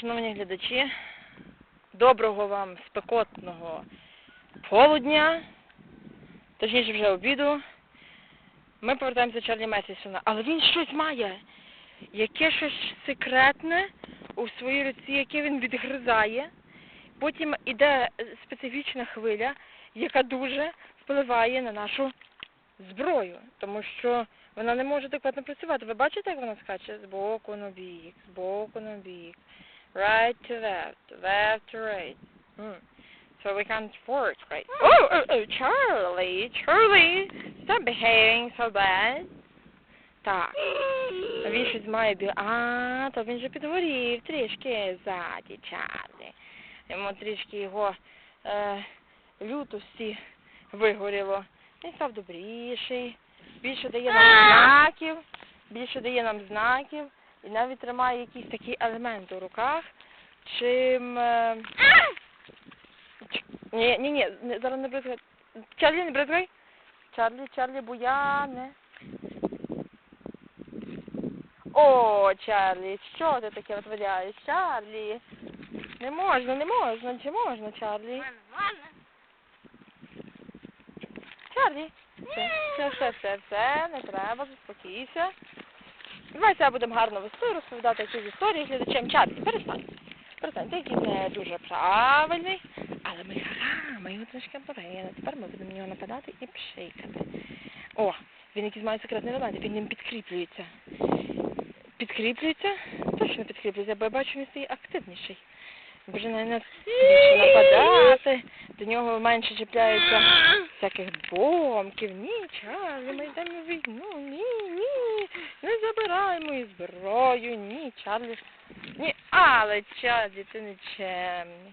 Шановні глядачі, доброго вам спекотного полудня, точніше вже обіду. Ми повертаємося до Чарлі Месісона, але він щось має, яке щось секретне у своїй руці, яке він відгризає. Потім іде специфічна хвиля, яка дуже впливає на нашу зброю, тому що вона не може адекватно працювати. Ви бачите, як вона скаче з боку на бік, з боку на бік. Right to left, left to right. Hmm. So we can't force, right? Oh, oh, oh, Charlie, Charlie, stop behaving so bad. Так. Він щось має бі... А, то він же підгорів трішки ззаді, Чарлі. Йому трішки його е, лютості вигоріло. Він став добріший, більше дає нам знаків, більше дає нам знаків і навіть тримає якийсь такий елемент у руках, чим. Е... Ні, ні, ні, не- зараз не бризгай. Чарлі, не бризгай. Чарлі, Чарлі, буяне. О, Чарлі, що ти таке витворяєш? Чарлі. Не можна, не можна, чи можна, Чарлі? Чарлі. Все, все, все, все, все, не треба, заспокійся. Давай це будемо гарно вести, розповідати якісь історії глядачам. Чарлі, перестань. Перестань, ти не дуже правильний, але ми ха, ми його трішки обдурили. Тепер ми будемо на нього нападати і пшикати. О, він якийсь має секретний елемент, він ним підкріплюється. Підкріплюється? Точно підкріплюється, бо я бачу, він стає активніший. Вже на нас більше нападати, до нього менше чіпляється всяких бомків. Ні, Чарлі, ми йдемо в війну. Ні, ні, не забирай мою зброю. Ні, Чарлі. Ні, але Чарлі, ти нечемний.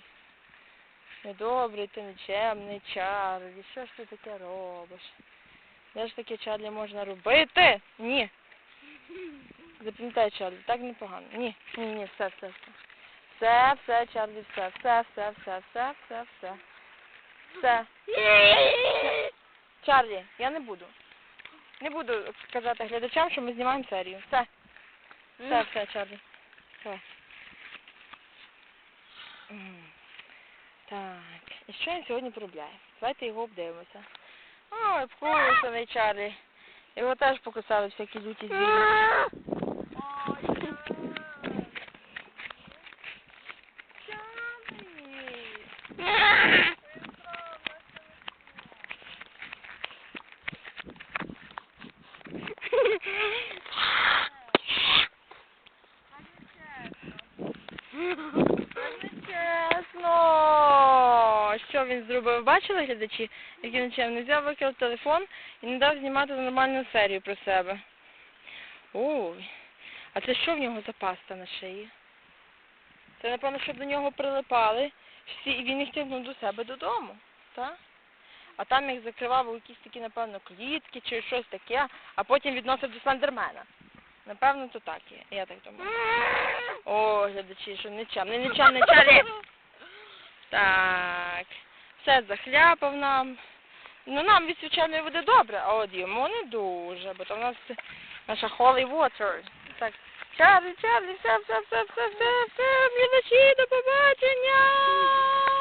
Недобрий, ти нечемний, Чарлі. Що ж ти таке робиш? Де ж таке Чарлі можна робити? Ні. Запам'ятай, Чарлі, так непогано. Ні, ні, ні, все, все, все. Все, все, Чарлі, все, все, все, все, все, все, все. Все. Чарлі, я не буду. Не буду казати глядачам, що ми знімаємо серію. Все. Все, все, Чарлі. Все. Mm. Так. І що він сьогодні поробляє? Давайте його обдивимося. Ой, вкусаний Чарлі. Його теж покусали всякі люті звірі. Чесно. Що він зробив? Бачили глядачі? Як він чим взяв, викрав телефон і не дав знімати нормальну серію про себе. Ой. А це що в нього за паста на шиї? Це, напевно, щоб до нього прилипали всі, і він їх тягнув до себе додому. Так? А там їх закривав у якісь такі, напевно, клітки чи щось таке, а потім відносив до слендермена. Напевно, то так є. Я так думаю. О, глядачі, що нечемний, нечемний Чарлі. Так. Все захляпав нам. Ну нам від звичайної води добре, а от йому не дуже, бо то в нас наша holy water. Так. Чарлі, Чарлі, все, все, все, все, все, все, глядачі, до побачення.